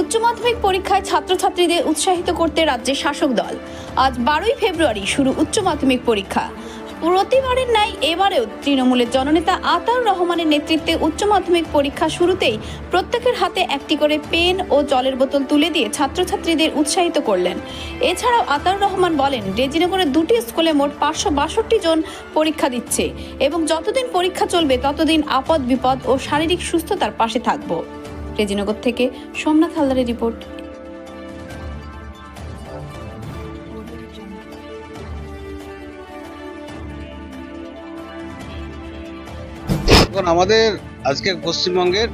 উচ্চ মাধ্যমিক পরীক্ষায় ছাত্রছাত্রীদের উৎসাহিত করতে রাজ্যের শাসক দল। আজ বারোই ফেব্রুয়ারি শুরু উচ্চ মাধ্যমিক পরীক্ষা। প্রতিবারের ন্যায় এবারেও তৃণমূলের জননেতা আতাউর রহমানের নেতৃত্বে উচ্চ মাধ্যমিক পরীক্ষা শুরুতেই প্রত্যেকের হাতে একটি করে পেন ও জলের বোতল তুলে দিয়ে ছাত্রছাত্রীদের উৎসাহিত করলেন। এছাড়াও আতাউর রহমান বলেন, রেজিনগরের দুটি স্কুলে মোট পাঁচশো বাষট্টি জন পরীক্ষা দিচ্ছে এবং যতদিন পরীক্ষা চলবে, ততদিন আপদ বিপদ ও শারীরিক সুস্থতার পাশে থাকব। রেজিনগর থেকে সোমনাথ হালদারের রিপোর্ট। এখন আমাদের আজকে পশ্চিমবঙ্গের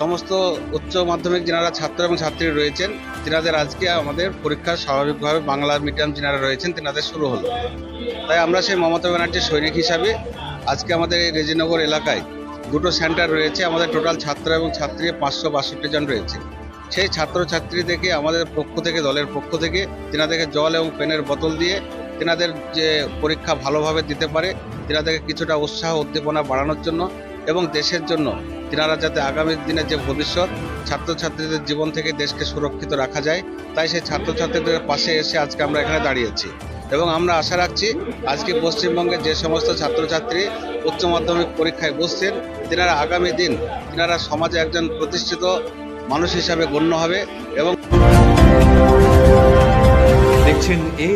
সমস্ত উচ্চ মাধ্যমিক যারা ছাত্র এবং ছাত্রী রয়েছেন, তিনাদের আজকে আমাদের পরীক্ষা স্বাভাবিকভাবে বাংলা মিডিয়াম যারা রয়েছেন, তেনাদের শুরু হলো। তাই আমরা সেই মমতা ব্যানার্জির সৈনিক হিসাবে আজকে আমাদের এই রেজিনগর এলাকায় দুটো সেন্টার রয়েছে, আমাদের টোটাল ছাত্র এবং ছাত্রী পাঁচশো বাষট্টি জন রয়েছে। সেই ছাত্রছাত্রীদেরকে আমাদের পক্ষ থেকে, দলের পক্ষ থেকে, তেনাদেরকে জল এবং পেনের বোতল দিয়ে তেনাদের যে পরীক্ষা ভালোভাবে দিতে পারে, তেনাদেরকে কিছুটা উৎসাহ, উদ্দীপনা বাড়ানোর জন্য এবং দেশের জন্য তেনারা যাতে আগামী দিনে যে ভবিষ্যৎ, ছাত্রছাত্রীদের জীবন থেকে দেশকে সুরক্ষিত রাখা যায়, তাই সেই ছাত্রছাত্রীদের পাশে এসে আজকে আমরা এখানে দাঁড়িয়েছি। এবং আমরা আশা রাখছি আজকে পশ্চিমবঙ্গের যে সমস্ত ছাত্রছাত্রী উচ্চ মাধ্যমিক পরীক্ষায় বসছেন, তেনারা আগামী দিন তেনারা সমাজে একজন প্রতিষ্ঠিত মানুষ হিসাবে গণ্য হবে এবং দেখছেন এ